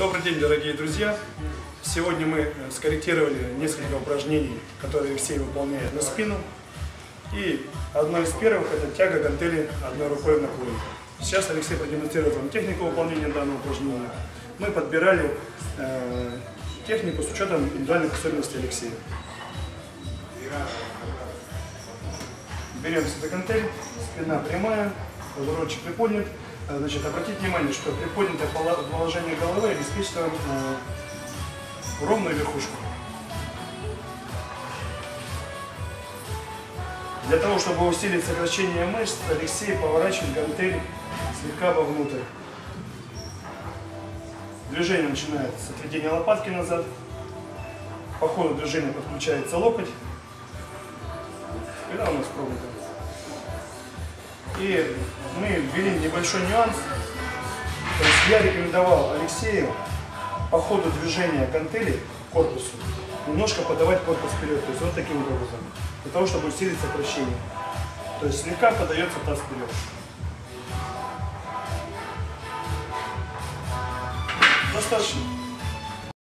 Добрый день, дорогие друзья! Сегодня мы э, скорректировали несколько упражнений, которые Алексей выполняет на спину. И одно из первых – это тяга гантели одной рукой в наклоне. Сейчас Алексей продемонстрирует вам технику выполнения данного упражнения. Мы подбирали э, технику с учетом индивидуальных особенностей Алексея. Беремся за гантель, спина прямая, подбородочек приподнят. Э, Значит, обратите внимание, что приподнятое поло- положение головы обеспечит вам э, ровную верхушку. Для того, чтобы усилить сокращение мышц, Алексей поворачивает гантель слегка вовнутрь. Движение начинается с отведения лопатки назад. По ходу движения подключается локоть. Спина у нас прогнута. И мы ввели небольшой нюанс. То есть я рекомендовал Алексею по ходу движения гантели к корпусу немножко подавать корпус вперед. То есть вот таким образом. Для того, чтобы усилить сокращение. То есть слегка подается таз вперед. Достаточно.